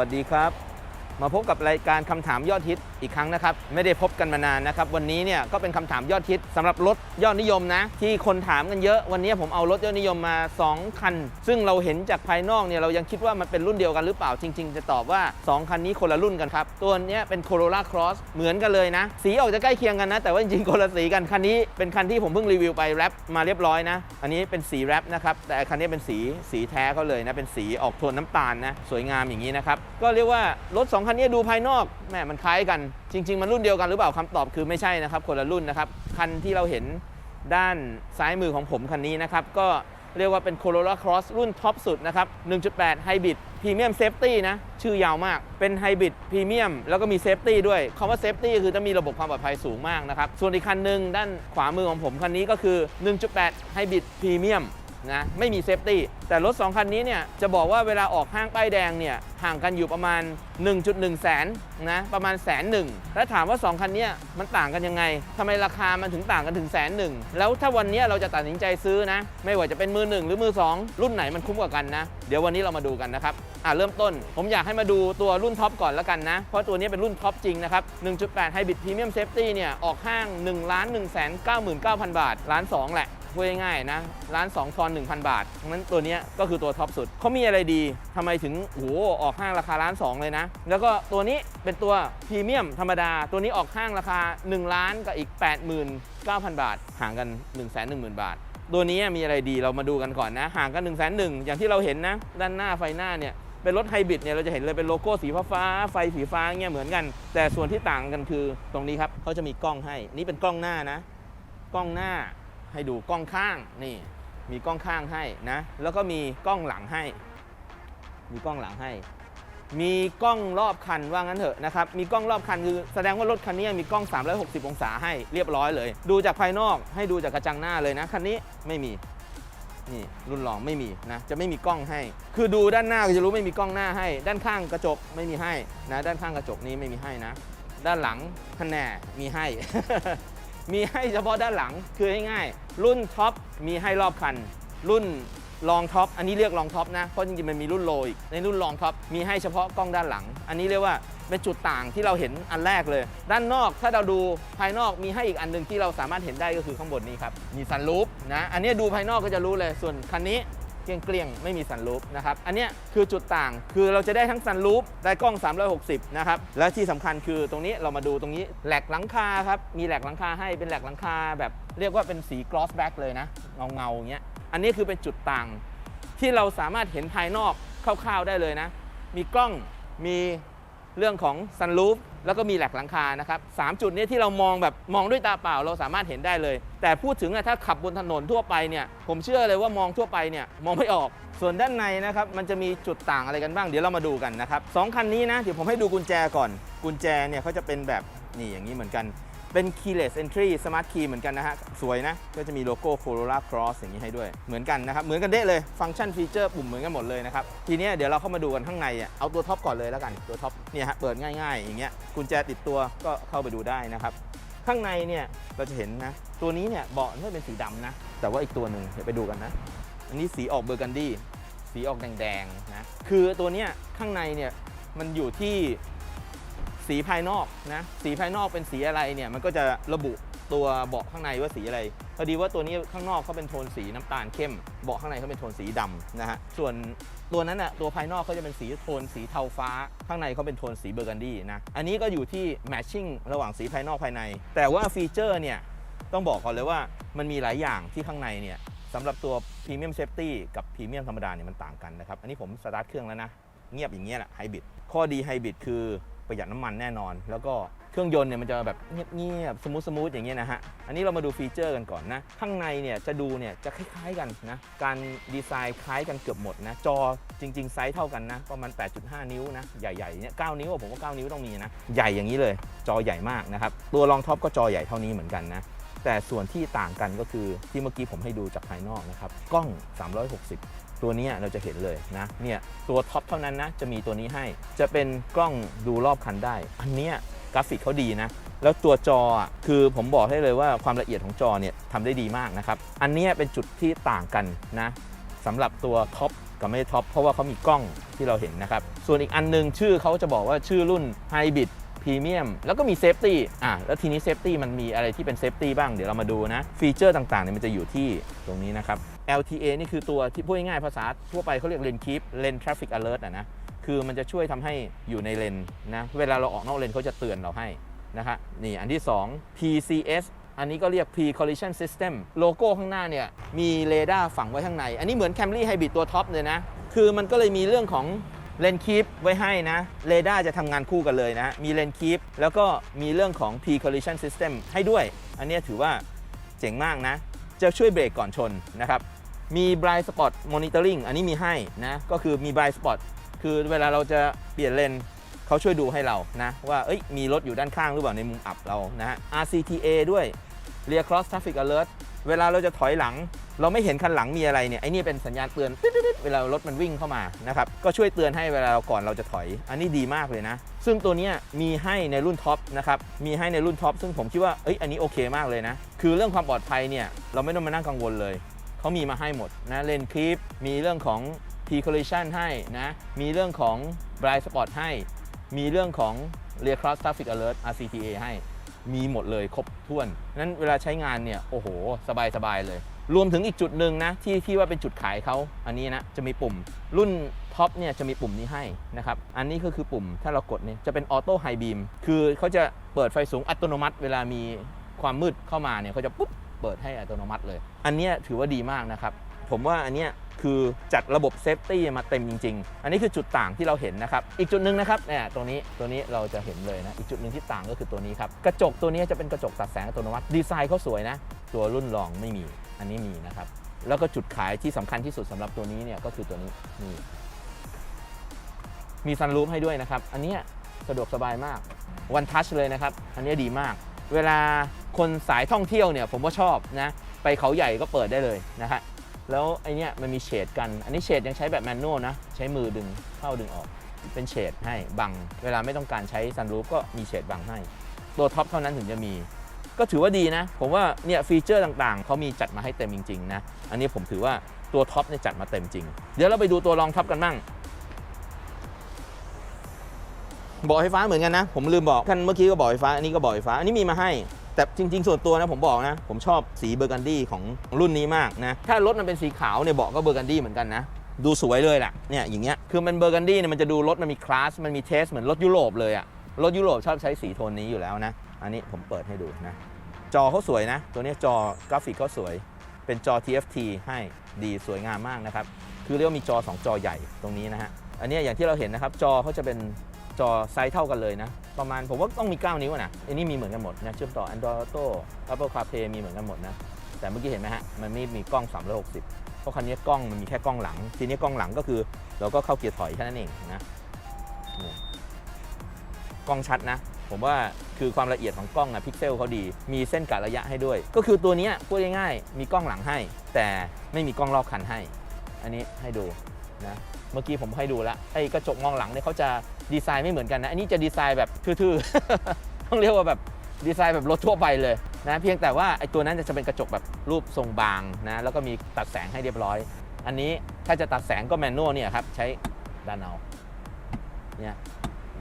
วัสดีครับ มาพบกับรายการคำถามยอดฮิตอีกครั้งนะครับ ไม่ได้พบกันมานานนะครับ วันนี้เนี่ยก็เป็นคำถามยอดฮิตสำหรับรถยอดนิยมนะ ที่คนถามกันเยอะ วันนี้ผมเอารถยอดนิยมมา 2 คัน ซึ่งเราเห็นจากภายนอกเนี่ยเรายังคิดว่ามันเป็นรุ่นเดียวกันหรือเปล่าจริง ๆ จะตอบว่า 2 คันนี้คนละรุ่นกันครับ ตัวเนี้ยเป็น Corolla Cross เหมือนกันเลยนะ สีออกจะใกล้เคียงกันนะ แต่ว่าจริงๆคนละสีกันคันนี้เป็นคันที่ผมเพิ่งรีวิวไปแรปมาเรียบร้อยนะอันนี้เป็นสีแรปนะครับแต่คันนี้เป็นสีสีแท้เขาเลยนะเป็นสีออกโทนน้ำตาลนะสวยงามอย่างนี้นะครับก็เรียกว่ารถสองคันนี้ดูภายนอกแหมมันคล้ายกัน จริง ๆ มันรุ่นเดียวกันหรือเปล่าคำตอบคือไม่ใช่นะครับคนละรุ่นนะครับ คันที่เราเห็นด้านซ้ายมือของผมคันนี้นะครับ ก็เรียกว่าเป็น Corolla Cross รุ่นท็อปสุดนะครับ 1.8 Hybrid Premium Safety นะ ชื่อยาวมาก เป็น Hybrid Premium แล้วก็มี Safety ด้วยคำว่า Safety คือจะมีระบบความปลอดภัยสูงมากนะครับ ส่วนอีกคันหนึ่งด้านขวามือของผมคันนี้ก็คือ 1.8 Hybrid Premium นะไม่มีเซฟตี้แต่รถ 2 คันนี้เนี่ยจะบอกว่าเวลาออกห้างป้ายแดงเนี่ยห่างกันอยู่ประมาณ 1.1 แสนนะประมาณแสนหนึ่งแล้วถามว่า 2 คันนี้มันต่างกันยังไงทำไมราคามันถึงต่างกันถึงแสนหนึ่งแล้วถ้าวันนี้เราจะตัดสินใจซื้อนะ ไม่ว่าจะเป็นมือหนึ่งหรือมือ 2 รุ่นไหนมันคุ้มกว่ากันนะ เดี๋ยววันนี้เรามาดูกันนะครับอะเริ่มต้น ผมอยากให้มาดูตัวรุ่นท็อปก่อนแล้วกันนะ เพราะตัวนี้เป็นรุ่นท็อปจริงนะครับ 1.8 Hybrid Premium Safety เนี่ยออกห้าง1ล้าน1 9 9 9 0 0 บาทล้าน2แหละ พูดง่ายๆนะ ร้าน2ทอน1,000 บาทดังนั้นตัวนี้ก็คือตัวท็อปสุด เขามีอะไรดีทำไมถึงโอ้โหออกห้างราคาล้าน2เลยนะ แล้วก็ตัวนี้เป็นตัวพรีเมียมธรรมดา ตัวนี้ออกห้างราคา 1 ล้านกับอีก 89,000 บาท ห่างกัน 1 1 0 0 0 0 บาท ตัวนี้มีอะไรดีเรามาดูกันก่อนนะ ห่างกัน 1 1 0 0 0อย่างที่เราเห็นนะ ด้านหน้าไฟหน้าเนี่ยเป็นรถไฮบริดเนี่ยเราจะเห็นเลยเป็นโลโก้สีฟ้าๆไฟสีฟ้าเงี้ยเหมือนกัน แต่ส่วนที่ต่างกันคือตรงนี้ครับเขาจะมีกล้องให้ นี่เป็นกล้องหน้านะ กล้องหน้า ให้ดูกล้องข้างนี่ มีกล้องข้างให้นะ แล้วก็มีกล้องหลังให้ มีกล้องหลังให้ มีกล้องรอบคันว่างั้นเถอะนะครับ มีกล้องรอบคันคือแสดงว่ารถคันนี้มีกล้อง 360 องศาให้เรียบร้อยเลย ดูจากภายนอกให้ดูจากกระจังหน้าเลยนะคันนี้ไม่มีนี่รุ่นรองไม่มีนะจะไม่มีกล้องให้ คือดูด้านหน้าก็จะรู้ไม่มีกล้องหน้าให้ ด้านข้างกระจกไม่มีให้นะ ด้านข้างกระจกนี้ไม่มีให้นะ ด้านหลังคะแนนมีให้ มีให้เฉพาะด้านหลังคือง่ายๆรุ่นท็อปมีให้รอบคัน รุ่นรองท็อปอันนี้เรียกรองท็อปนะเพราะจริงๆมันมีรุ่นโลอีกในรุ่นรองท็อปมีให้เฉพาะกล้องด้านหลัง อันนี้เรียกว่าเป็นจุดต่างที่เราเห็นอันแรกเลย ด้านนอกถ้าเราดูภายนอกมีให้อีกอันหนึ่งที่เราสามารถเห็นได้ก็คือข้างบนนี้ครับมีซันรูฟนะอันนี้ดูภายนอกก็จะรู้เลยส่วนคันนี้ เกลี้ยงๆ ไม่มีสันลูปนะครับ อันนี้คือจุดต่าง คือเราจะได้ทั้งสันลูปได้กล้อง 360 นะครับ และที่สำคัญคือตรงนี้เรามาดูตรงนี้แหลกหลังคาครับ มีแหลกหลังคาให้เป็นแหลกหลังคาแบบเรียกว่าเป็นสีกลอสแบ็กเลยนะ เงาเงาอย่างเงี้ย อันนี้คือเป็นจุดต่าง ที่เราสามารถเห็นภายนอกคร่าวๆได้เลยนะ มีกล้อง มี เรื่องของซันรูฟแล้วก็มีแหลกหลังคานะครับสามจุดนี้ที่เรามองแบบมองด้วยตาเปล่าเราสามารถเห็นได้เลย แต่พูดถึงถ้าขับบนถนนทั่วไปเนี่ยผมเชื่อเลยว่ามองทั่วไปเนี่ยมองไม่ออก ส่วนด้านในนะครับมันจะมีจุดต่างอะไรกันบ้างเดี๋ยวเรามาดูกันนะครับสองคันนี้นะเดี๋ยวผมให้ดูกุญแจก่อน กุญแจเนี่ยเขาจะเป็นแบบนี่อย่างนี้เหมือนกัน เป็น keyless entry smart key เหมือนกันนะฮะ สวยนะ ก็จะมีโลโก้ Corolla Cross อย่างนี้ให้ด้วย เหมือนกันนะครับ เหมือนกันเด้เลย ฟังก์ชันฟีเจอร์ปุ่มเหมือนกันหมดเลยนะครับ ทีนี้เดี๋ยวเราเข้ามาดูกันข้างในอะเอาตัวท็อปก่อนเลยแล้วกัน ตัวท็อปเนี่ยฮะ เปิดง่ายๆ อย่างเงี้ย กุญแจติดตัวก็เข้าไปดูได้นะครับ ข้างในเนี่ยเราจะเห็นนะ ตัวนี้เนี่ยเบาะเนี่ยเป็นสีดำนะ แต่ว่าอีกตัวหนึ่งเดี๋ยวไปดูกันนะ อันนี้สีออกเบอร์กันดี้ สีออกแดงๆนะ คือตัวเนี้ยข้างในเนี่ยมันอยู่ที่ สีภายนอกนะสีภายนอกเป็นสีอะไรเนี่ยมันก็จะระบุตัวเบาะข้างในว่าสีอะไรพอดีว่าตัวนี้ข้างนอกเขาเป็นโทนสีน้ำตาลเข้มเบาะข้างในเขาเป็นโทนสีดำนะฮะส่วนตัวนั้นอะตัวภายนอกเขาจะเป็นสีโทนสีเทาฟ้า ข้างในเขาเป็นโทนสีเบอร์กันดี้นะอันนี้ก็อยู่ที่แมทชิ่งระหว่างสีภายนอกภายใน แต่ว่าฟีเจอร์เนี่ยต้องบอกก่อนเลยว่ามันมีหลายอย่างที่ข้างในเนี่ยสำหรับตัว Premium Safety กับ Premium ธรรมดาเนี่ยมันต่างกันนะครับอันนี้ผมสตาร์ทเครื่องแล้วนะเงียบอย่างเงี้ยแหละไฮบริดข้อดีไฮบริดคือ ประหยัดน้ำมันแน่นอน แล้วก็เครื่องยนต์เนี่ยมันจะแบบเงียบๆสมูทสมูทอย่างเงี้ยนะฮะ อันนี้เรามาดูฟีเจอร์กันก่อนนะ ข้างในเนี่ยจะดูเนี่ยจะคล้ายๆกันนะ การดีไซน์คล้ายกันเกือบหมดนะ จอจริง ๆ ไซส์เท่ากันนะ ประมาณ 8.5 นิ้วนะ ใหญ่ๆเนี่ย9นิ้วผมว่า 9 นิ้วต้องมีนะ ใหญ่อย่างนี้เลย จอใหญ่มากนะครับ ตัวรองท็อปก็จอใหญ่เท่านี้เหมือนกันนะแต่ส่วนที่ต่างกันก็คือที่เมื่อกี้ผมให้ดูจากภายนอกนะครับ กล้อง 360 ตัวนี้เราจะเห็นเลยนะเนี่ยตัวท็อปเท่านั้นนะจะมีตัวนี้ให้จะเป็นกล้องดูรอบคันได้ อันนี้กราฟิกเขาดีนะ แล้วตัวจอคือผมบอกให้เลยว่าความละเอียดของจอเนี่ยทำได้ดีมากนะครับ อันนี้เป็นจุดที่ต่างกันนะสำหรับตัวท็อปกับไม่ได้ท็อปเพราะว่าเขามีกล้องที่เราเห็นนะครับ ส่วนอีกอันหนึงชื่อเขาจะบอกว่าชื่อรุ่น Hybrid พรีเมียมแล้วก็มีเซฟตี้อะแล้วทีนี้เซฟตี้มันมีอะไรที่เป็นเซฟตี้บ้างเดี๋ยวเรามาดูนะ ฟีเจอร์ต่างๆเนี่ยมันจะอยู่ที่ตรงนี้นะครับ LTA นี่คือตัวที่พูดง่ายๆภาษาทั่วไปเขาเรียก Lane Keep Lane Traffic Alert อะนะคือมันจะช่วยทำให้อยู่ในเลนนะเวลาเราออกนอกเลนเขาจะเตือนเราให้นะครับนี่อันที่ 2 PCS อันนี้ก็เรียก Pre Collision System โลโก้ข้างหน้าเนี่ยมีเรดาร์ฝังไว้ข้างใน อันนี้เหมือน Camry Hybrid ตัวท็อปเลยนะ คือมันก็เลยมีเรื่องของเลนคีปไว้ให้นะเรดาร์จะทำงานคู่กันเลยนะ มีเลนคีปแล้วก็มีเรื่องของ Pre Collision System ให้ด้วย อันนี้ถือว่าเจ๋งมากนะ จะช่วยเบรกก่อนชนนะครับ มี blind spot monitoring อันนี้มีให้นะ ก็คือมี blind spot คือเวลาเราจะเปลี่ยนเลนเขาช่วยดูให้เรานะว่าเอ้ยมีรถอยู่ด้านข้างหรือเปล่าในมุมอับเรานะฮะ RCTA ด้วย Rear Cross Traffic Alert เวลาเราจะถอยหลัง เราไม่เห็นคันหลังมีอะไรเนี่ยไอ้นี่เป็นสัญญาณเตือนเวลารถมันวิ่งเข้ามานะครับก็ช่วยเตือนให้เวลาเราก่อนเราจะถอย อันนี้ดีมากเลยนะ ซึ่งตัวนี้มีให้ในรุ่นท็อปนะครับมีให้ในรุ่นท็อปซึ่งผมคิดว่าเอ้ยอันนี้โอเคมากเลยนะ คือเรื่องความปลอดภัยเนี่ยเราไม่ต้องมานั่งกังวลเลย เขามีมาให้หมดนะเลนคลิป มีเรื่องของ P collision ให้นะ มีเรื่องของ blind spot ให้ มีเรื่องของ rear cross traffic alert RCTA ให้ มีหมดเลยครบถ้วน นั้นเวลาใช้งานเนี่ย โอ้โห สบายสบายเลย รวมถึงอีกจุดหนึ่งนะ ที่ที่ว่าเป็นจุดขายเขาอันนี้นะ จะมีปุ่ม รุ่นท็อปเนี่ยจะมีปุ่มนี้ให้นะครับ อันนี้ก็คือปุ่มถ้าเรากดเนี่ยจะเป็นออโต้ไฮบีมคือเขาจะเปิดไฟสูงอัตโนมัติ เวลามีความมืดเข้ามาเนี่ยเขาจะปุ๊บ เปิดให้อัตโนมัติเลย อันนี้ถือว่าดีมากนะครับ ผมว่าอันนี้คือจัดระบบเซฟตี้มาเต็มจริง ๆ อันนี้คือจุดต่างที่เราเห็นนะครับ อีกจุดหนึ่งนะครับเนี่ยตรงนี้ตัวนี้เราจะเห็นเลยนะ อีกจุดหนึ่งที่ต่างก็คือตัวนี้ครับ กระจกตัวนี้จะเป็นกระจกตัดแสงอัตโนมัติ ดีไซน์เขาสวยนะ ตัวรุ่นรองไม่มี อันนี้มีนะครับ แล้วก็จุดขายที่สำคัญที่สุดสำหรับตัวนี้เนี่ยก็คือตัวนี้นี่มีซันรูฟให้ด้วยนะครับ อันนี้สะดวกสบายมาก วันทัชเลยนะครับ อันนี้ดีมาก เวลา คนสายท่องเที่ยวเนี่ยผมก็ชอบนะไปเขาใหญ่ก็เปิดได้เลยนะฮะแล้วไอเนี้ยมันมีเฉดกัน อันนี้เฉดยังใช้แบบแมนนวลนะ ใช้มือดึงเข้าดึงออก เป็นเฉดให้บัง เวลาไม่ต้องการใช้ซันรูฟก็มีเฉดบังให้ ตัวท็อปเท่านั้นถึงจะมี ก็ถือว่าดีนะ ผมว่าเนี่ยฟีเจอร์ต่างๆ เขามีจัดมาให้เต็มจริงๆนะ อันนี้ผมถือว่าตัวท็อปเนี่ยจัดมาเต็มจริง เดี๋ยวเราไปดูตัวรองท็อปกันบ้างบอกไฟฟ้าเหมือนกันนะ ผมลืมบอกคันเมื่อกี้ก็บอกไฟฟ้า อันนี้ก็บอกไฟฟ้า อันนี้มีมาให้ แต่จริง ๆ ส่วนตัวนะผมบอกนะ ผมชอบสีเบอร์กันดี้ของรุ่นนี้มากนะ ถ้ารถมันเป็นสีขาวเนี่ยเบอกก็เบอร์กันดี้เหมือนกันนะ ดูสวยเลยแหละเนี่ยอย่างเงี้ยคือมันเบอร์กันดี้เนี่ยมันจะดูรถมันมีคลาสมันมีเทสเหมือนรถยุโรปเลยอะรถยุโรปชอบใช้สีโทนนี้อยู่แล้วนะ อันนี้ผมเปิดให้ดูนะ จอเขาสวยนะ ตัวนี้จอกราฟิกเขาสวย เป็นจอ TFT ให้ดีสวยงามมากนะครับ คือเรียกว่ามีจอ 2 จอใหญ่ตรงนี้นะฮะ อันนี้อย่างที่เราเห็นนะครับ จอเขาจะเป็น จอไซส์เท่ากันเลยนะ ประมาณผมว่าต้องมี 9 นิ้วนะอันนี้มีเหมือนกันหมดนะเชื่อมต่อ Android Auto Apple CarPlay มีเหมือนกันหมดนะแต่เมื่อกี้เห็นไหมฮะมันไม่มีกล้อง 360 เพราะคันนี้กล้องมันมีแค่กล้องหลัง ทีนี้กล้องหลังก็คือ เราก็เข้าเกียร์ถอยแค่นั้นเองนะกล้องชัดนะ ผมว่าคือความละเอียดของกล้องอะพิกเซลเขาดี มีเส้นกะระยะให้ด้วย ก็คือตัวนี้พูดง่ายๆมีกล้องหลังให้ แต่ไม่มีกล้องรอบคันให้ อันนี้ให้ดูนะ เมื่อกี้ผมให้ดูแล้วไอ้กระจกมองหลังเนี่ยเขาจะดีไซน์ไม่เหมือนกันนะ อันนี้จะดีไซน์แบบทื่อๆ ต้องเรียกว่าแบบดีไซน์แบบรถทั่วไปเลยนะเพียงแต่ว่าไอ้ตัวนั้นจะเป็นกระจกแบบรูปทรงบางนะแล้วก็มีตัดแสงให้เรียบร้อย อันนี้ถ้าจะตัดแสงก็แมนนวลเนี่ยครับใช้ดันเอาเนี่ย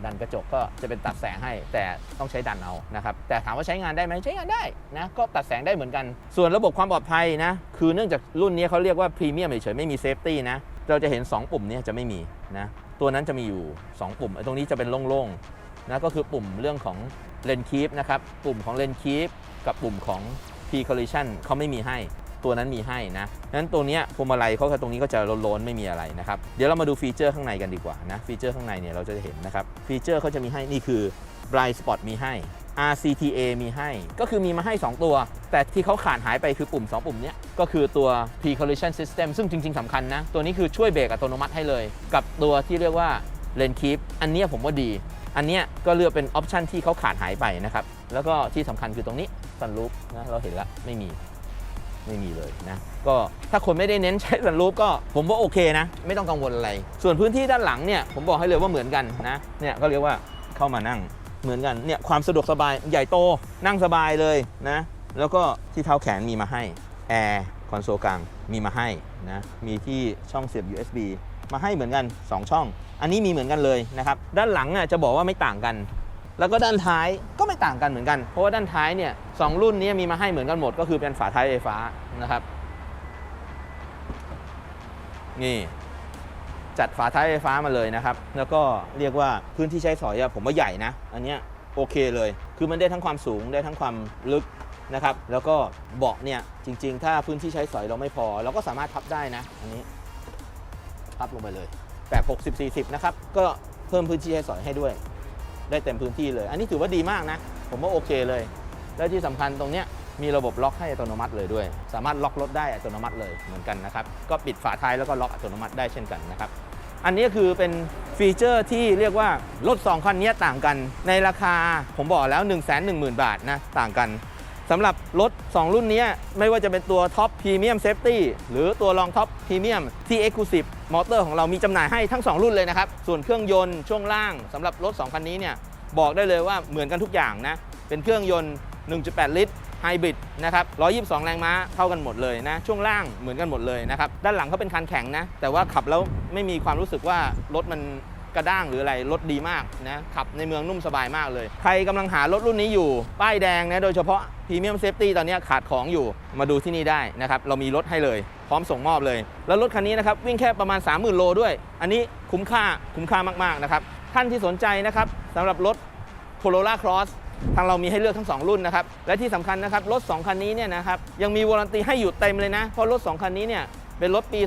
ดันกระจกก็จะเป็นตัดแสงให้ แต่ต้องใช้ดันเอานะครับแต่ถามว่าใช้งานได้ไหมใช้งานได้นะก็ตัดแสงได้เหมือนกัน ส่วนระบบความปลอดภัยนะคือเนื่องจากรุ่นนี้เขาเรียกว่าพรีเมียมเฉยๆไม่มีเซฟตี้นะเราจะเห็น 2 ปุ่มนี้จะไม่มีนะตัวนั้นจะมีอยู่ 2 ปุ่มตรงนี้จะเป็นโล่งๆนะก็คือปุ่มเรื่องของเลนคีฟนะครับปุ่มของเลนคีฟกับปุ่มของ P collision เขาไม่มีให้ ตัวนั้นมีให้นะนั้นตัวเนี้ยพวงมาลัยเขาตรงนี้ก็จะโล้นๆไม่มีอะไรนะครับ เดี๋ยวเรามาดูฟีเจอร์ข้างในกันดีกว่านะ ฟีเจอร์ข้างในเนี่ยเราจะเห็นนะครับ ฟีเจอร์เขาจะมีให้นี่คือ blind spot มีให้ RCTA มีให้ ก็คือมีมาให้ 2 ตัว แต่ที่เขาขาดหายไปคือปุ่ม 2 ปุ่มนี้ก็คือตัว P collision system ซึ่งจริง ๆสำคัญนะ ตัวนี้คือช่วยเบรกอัตโนมัติให้เลย กับตัวที่เรียกว่า lane keep อันนี้ผมว่าดี อันนี้ก็เลือกเป็นออปชันที่เขาขาดหายไปนะครับ แล้วก็ที่สำคัญคือตรงนี้ sunroof นะเราเห็นแล้วไม่มี ไม่มีเลยนะ ก็ถ้าคนไม่ได้เน้นใช้สันรูปก็ผมว่าโอเคนะ ไม่ต้องกังวลอะไร ส่วนพื้นที่ด้านหลังเนี่ยผมบอกให้เลยว่าเหมือนกันนะเนี่ยก็เรียกว่าเข้ามานั่งเหมือนกันเนี่ยความสะดวกสบายใหญ่โตนั่งสบายเลยนะ แล้วก็ที่เท้าแขนมีมาให้แอร์คอนโซลกลางมีมาให้นะมีที่ช่องเสียบ USB มาให้เหมือนกัน 2 ช่อง อันนี้มีเหมือนกันเลยนะครับ ด้านหลังอะจะบอกว่าไม่ต่างกัน แล้วก็ด้านท้ายก็ไม่ต่างกันเหมือนกัน เพราะว่าด้านท้ายเนี่ยสองรุ่นนี้มีมาให้เหมือนกันหมด ก็คือเป็นฝาท้ายไฟฟ้านะครับ นี่ จัดฝาท้ายไฟฟ้ามาเลยนะครับ แล้วก็เรียกว่าพื้นที่ใช้สอยผมว่าใหญ่นะ อันเนี้ยโอเคเลย คือมันได้ทั้งความสูงได้ทั้งความลึกนะครับ แล้วก็เบาะเนี่ยจริง ๆ ถ้าพื้นที่ใช้สอยเราไม่พอ เราก็สามารถพับได้นะ อันนี้พับลงไปเลยแบบ60 40 นะครับ ก็เพิ่มพื้นที่ใช้สอยให้ด้วย ได้เต็มพื้นที่เลย อันนี้ถือว่าดีมากนะ ผมว่าโอเคเลย และที่สำคัญตรงเนี้ยมีระบบล็อกให้อัตโนมัติเลยด้วย สามารถล็อกรถได้อัตโนมัติเลยเหมือนกันนะครับ ก็ปิดฝาท้ายแล้วก็ล็อกอัตโนมัติได้เช่นกันนะครับ อันนี้คือเป็นฟีเจอร์ที่เรียกว่ารถ2คันนี้ต่างกัน ในราคาผมบอกแล้ว 1 1 0 0 0 0 บาทนะต่างกันสำหรับรถ 2 รุ่นนี้ไม่ว่าจะเป็นตัวท็อปพรีเมียมเซฟตี้หรือตัวรองท็อปพรีเมียมที่ Exclusive มอเตอร์ของเรามีจำหน่ายให้ทั้ง 2 รุ่นเลยนะครับ ส่วนเครื่องยนต์ช่วงล่างสำหรับรถ 2 คันนี้เนี่ยบอกได้เลยว่าเหมือนกันทุกอย่างนะ เป็นเครื่องยนต์ 1.8 ลิตรไฮบริดนะครับ 122 แรงม้าเท่ากันหมดเลยนะ ช่วงล่างเหมือนกันหมดเลยนะครับ ด้านหลังเขาเป็นคันแข็งนะ แต่ว่าขับแล้วไม่มีความรู้สึกว่ารถมัน กระด้างหรืออะไรรถดีมากนะขับในเมืองนุ่มสบายมากเลย ใครกำลังหารถรุ่นนี้อยู่ ป้ายแดงนะโดยเฉพาะพรีเมียมเซฟตี้ตอนนี้ขาดของอยู่มาดูที่นี่ได้นะครับเรามีรถให้เลย พร้อมส่งมอบเลย แล้วรถคันนี้นะครับวิ่งแค่ประมาณ 30,000 โลด้วย อันนี้คุ้มค่าคุ้มค่ามากๆนะครับท่านที่สนใจนะครับสำหรับรถ Corolla Cross ทางเรามีให้เลือกทั้ง 2 รุ่นนะครับ และที่สำคัญนะครับ รถ 2 คันนี้เนี่ยนะครับ ยังมีวารันตีให้อยู่เต็มเลยนะ เพราะรถ 2 คันนี้เนี่ย เป็นรถปี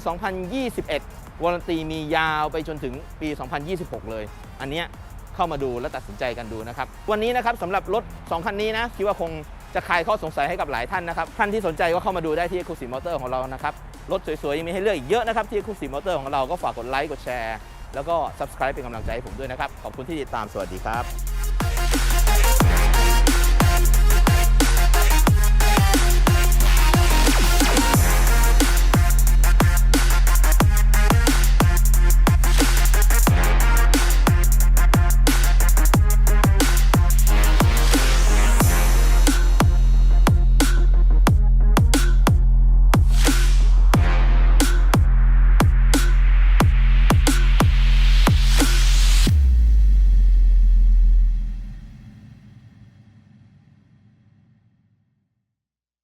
2021 วารันตีมียาวไปจนถึงปี 2026 เลย อันเนี้ยเข้ามาดูและตัดสินใจกันดูนะครับ วันนี้นะครับสำหรับรถ 2 คันนี้นะคิดว่าคงจะคลายข้อสงสัยให้กับหลายท่านนะครับ ท่านที่สนใจก็เข้ามาดูได้ที่ Exclusive Motor ของเรานะครับ รถสวยๆยังมีให้เลือกอีกเยอะนะครับที่ Exclusive Motor ของเราก็ฝากกดไลค์กดแชร์แล้วก็ Subscribe เป็นกำลังใจให้ผมด้วยนะครับ ขอบคุณที่ติดตามสวัสดีครับ